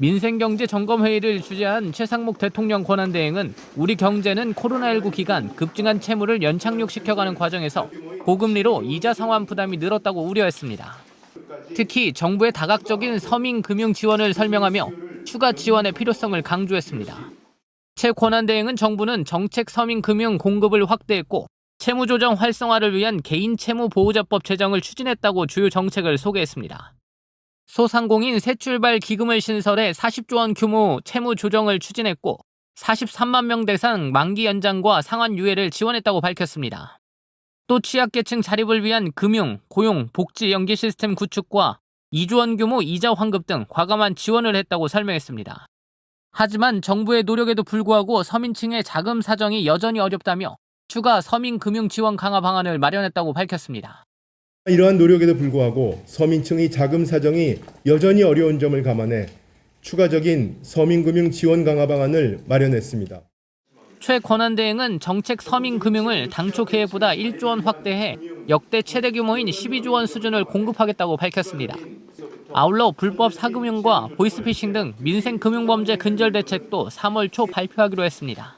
민생경제 점검회의를 주재한 최상목 대통령 권한대행은 우리 경제는 코로나19 기간 급증한 채무를 연착륙시켜가는 과정에서 고금리로 이자 상환 부담이 늘었다고 우려했습니다. 특히 정부의 다각적인 서민 금융 지원을 설명하며 추가 지원의 필요성을 강조했습니다. 최 권한대행은 정부는 정책 서민 금융 공급을 확대했고 채무 조정 활성화를 위한 개인 채무 보호자법 제정을 추진했다고 주요 정책을 소개했습니다. 소상공인 새 출발 기금을 신설해 40조 원 규모 채무 조정을 추진했고 43만 명 대상 만기 연장과 상환 유예를 지원했다고 밝혔습니다. 또 취약계층 자립을 위한 금융, 고용, 복지 연계 시스템 구축과 2조 원 규모 이자 환급 등 과감한 지원을 했다고 설명했습니다. 하지만 정부의 노력에도 불구하고 서민층의 자금 사정이 여전히 어렵다며 추가 서민 금융 지원 강화 방안을 마련했다고 밝혔습니다. 이러한 노력에도 불구하고 서민층의 자금 사정이 여전히 어려운 점을 감안해 추가적인 서민금융 지원 강화 방안을 마련했습니다. 최 권한대행은 정책 서민 금융을 당초 계획보다 1조 원 확대해 역대 최대 규모인 12조 원 수준을 공급하겠다고 밝혔습니다. 아울러 불법 사금융과 보이스피싱 등 민생 금융범죄 근절 대책도 3월 초 발표하기로 했습니다.